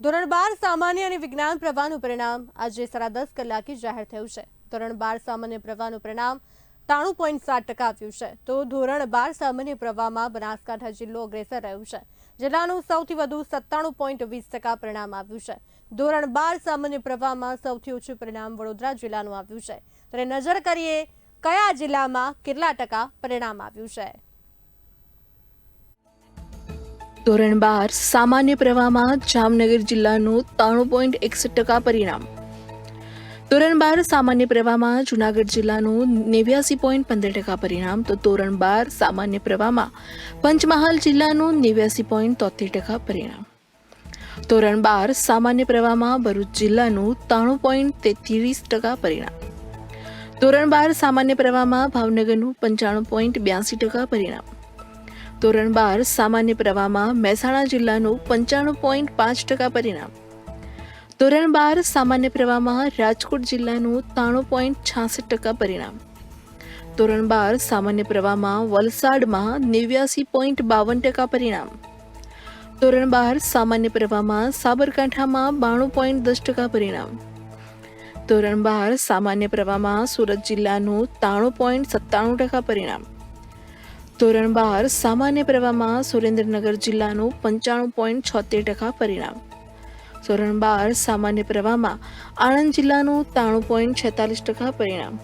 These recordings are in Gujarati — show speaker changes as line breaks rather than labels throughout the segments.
ધોરણ બાર સામાન્ય અને વિજ્ઞાન પ્રવાહનું પરિણામ આજે સાડા દસ કલાકે જાહેર થયું છે. ધોરણ બાર સામાન્ય પ્રવાહનું પરિણામ ત્રાણું પોઈન્ટ સાત ટકા આવ્યું છે. તો ધોરણ બાર સામાન્ય પ્રવાહમાં બનાસકાંઠા જિલ્લો અગ્રેસર રહ્યું છે. જિલ્લાનું સૌથી વધુ સત્તાણું પોઈન્ટ વીસ ટકા પરિણામ આવ્યું છે. ધોરણ બાર સામાન્ય પ્રવાહમાં સૌથી ઓછું પરિણામ વડોદરા જિલ્લાનું આવ્યું છે. ત્યારે નજર કરીએ કયા જિલ્લામાં કેટલા ટકા પરિણામ આવ્યું છે.
ધોરણ બાર, સામાન્ય પ્રવાહમાં જામનગર જિલ્લાનું ત્રાણું પોઈન્ટ એકસઠ ટકા પરિણામ. ધોરણ બાર, સામાન્ય પ્રવાહમાં જુનાગઢ જિલ્લાનું નેવ્યાસી પોઈન્ટ પંદર ટકા પરિણામ. તો ધોરણ બાર, સામાન્ય પ્રવાહમાં પંચમહાલ જિલ્લાનું નેવ્યાસી પોઈન્ટ તોતેર ટકા પરિણામ. ધોરણ બાર, સામાન્ય પ્રવાહમાં ભરૂચ જિલ્લાનું ત્રાણું પોઈન્ટ તેત્રીસ ટકા પરિણામ. ધોરણ બાર, સામાન્ય પ્રવાહમાં ભાવનગરનું પંચાણું પોઈન્ટ બ્યાસી ટકા પરિણામ. ધોરણ બાર સામાન્ય પ્રવાહમાં મહેસાણા જિલ્લાનું પંચાણું પોઈન્ટ પાંચ ટકા પરિણામ. ધોરણ બાર સામાન્ય પ્રવાહમાં રાજકોટ જિલ્લાનું ત્રાણું પોઈન્ટ છાસઠ ટકા પરિણામ. ધોરણ બાર સામાન્ય પ્રવાહમાં વલસાડમાં નેવ્યાસી પોઈન્ટ બાવન ટકા પરિણામ. ધોરણ બાર સામાન્ય પ્રવાહમાં સાબરકાંઠામાં બાણું પોઈન્ટ દસ ટકા પરિણામ. ધોરણ બાર સામાન્ય પ્રવાહમાં સુરત જિલ્લાનું ત્રાણું પોઈન્ટ સત્તાણું ટકા પરિણામ. ધોરણ બાર સામાન્ય પ્રવાહમાં સુરેન્દ્રનગર જિલ્લાનું પંચાણું પોઈન્ટ છોતેર ટકા પરિણામ. ધોરણ બાર સામાન્ય પ્રવાહમાં આણંદ જિલ્લાનું ત્રાણું પોઈન્ટ છેતાલીસ ટકા પરિણામ.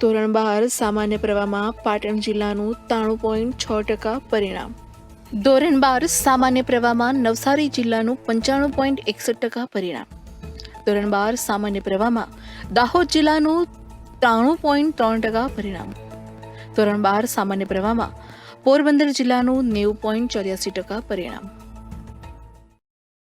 ધોરણ બાર સામાન્ય પ્રવાહમાં પાટણ જિલ્લાનું ત્રાણું પોઈન્ટ છ ટકા પરિણામ. ધોરણ બાર સામાન્ય પ્રવાહમાં નવસારી જિલ્લાનું પંચાણું પોઈન્ટ એકસઠ ટકા પરિણામ. ધોરણ બાર સામાન્ય પ્રવાહમાં દાહોદ જિલ્લાનું ત્રાણું પોઈન્ટ ત્રણ ટકા પરિણામ. ધોરણ બાર સામાન્ય પ્રવાહમાં પોરબંદર જિલ્લાનું નેવું પોઈન્ટ ચોર્યાસી ટકા પરિણામ.